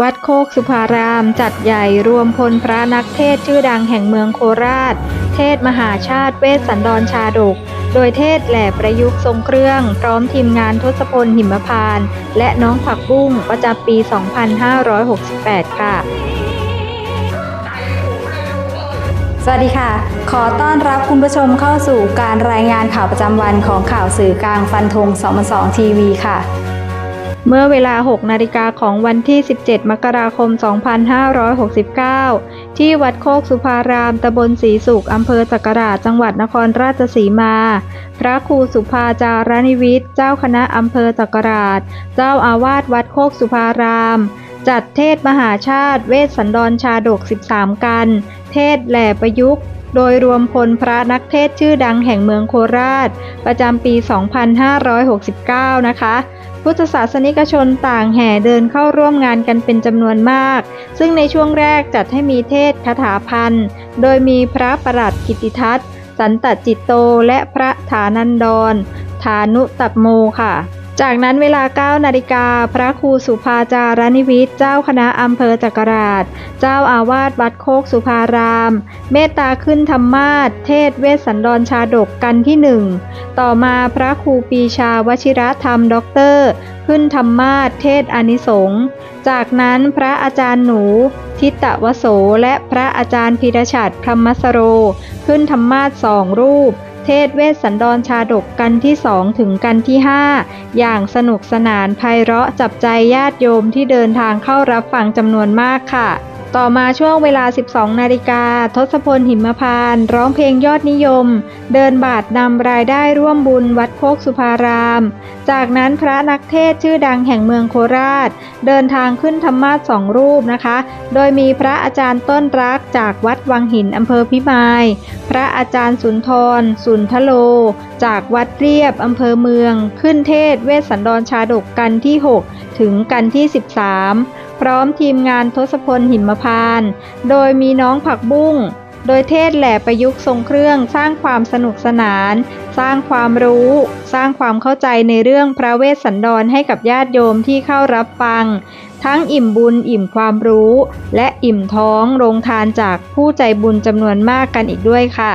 วัดโคกสุภารามจัดใหญ่รวมพลพระนักเทศชื่อดังแห่งเมืองโคราช เทศมหาชาติเวสสันดรชาดก โดยเทศแหล่ประยุกต์ทรงเครื่อง พร้อมทีมงานทศพลหิมพาน และน้องผักบุ้งประจำปี 2568 ค่ะ สวัสดีค่ะ ขอต้อนรับคุณผู้ชมเข้าสู่การรายงานข่าวประจำวันของข่าวสื่อกลางฟันธง2 2ทีวีค่ะ เมื่อเวลา 6 นาฬิกาของวันที่ 17 มกราคม 2569 ที่วัดโคกสุภาราม ตำบลศรีสุข อำเภอจักราชจังหวัดนครราชสีมา พระครูสุภาจารนิวิทย์ เจ้าคณะอำเภอจักราช เจ้าอาวาสวัดโคกสุภาราม จัดเทศมหาชาติ เวสสันดรชาดก 13 กัน เทศแหล่ประยุกต์ โดยรวมพลพระนักเทศชื่อดังแห่งเมืองโคราช ประจำปี 2569 นะคะ พุทธศาสนิกชนต่างแห่เดินเข้าร่วมงานกันเป็นจำนวนมาก ซึ่งในช่วงแรกจัดให้มีเทศคาถาพันโดยมีพระประหลัดกิติทัศน์ สันตจิตโตและพระฐานันดร ฐานุตัตโมค่ะ จากนั้นเวลา 9 นาฬิกา พระครูสุภาจารนิวิทย์เจ้าคณะอำเภอจักราช เจ้าอาวาสวัดโคกสุภาราม เมตตาขึ้นธรรมาสเทศเวสสันดรชาดกกันที่หนึ่ง ต่อมาพระครูปีชาวชิรธรรมด็อกเตอร์ ขึ้นธรรมาสเทศอนิสงส์จากนั้นพระอาจารย์หนู ทิตวโสและพระอาจารย์พิรชัดพรหมสโร ขึ้นธรรมาสสองรูป เทศเวสสันดรชาดกกันที่สองถึงกันที่ห้าอย่างสนุกสนานไพเราะจับใจญาติโยมที่เดินทางเข้ารับฟังจำนวนมากค่ะ ต่อมาช่วงเวลา 12 นาฬิกา ทศพลหิมพานต์ร้องเพลงยอดนิยม เดินบาทนำรายได้ร่วมบุญวัดโคกสุภาราม จากนั้นพระนักเทศชื่อดังแห่งเมืองโคราช เดินทางขึ้นธรรมาสสองรูปนะคะ โดยมีพระอาจารย์ต้นรักจากวัดวังหินอำเภอพิมาย พระอาจารย์สุนทร สุนทโล จากวัดเรียบอำเภอเมือง ขึ้นเทศเวสสันดรชาดกกันที่ 6 ถึงกันที่ 13 พร้อมทีมงานทศพลหิมพาน โดยมีน้องผักบุ้ง โดยเทศแหล่ประยุกต์ทรงเครื่องสร้างความสนุกสนาน สร้างความรู้ สร้างความเข้าใจในเรื่องพระเวสสันดรให้กับญาติโยมที่เข้ารับฟัง ทั้งอิ่มบุญอิ่มความรู้ และอิ่มท้องโรงทานจากผู้ใจบุญจำนวนมากกันอีกด้วยค่ะ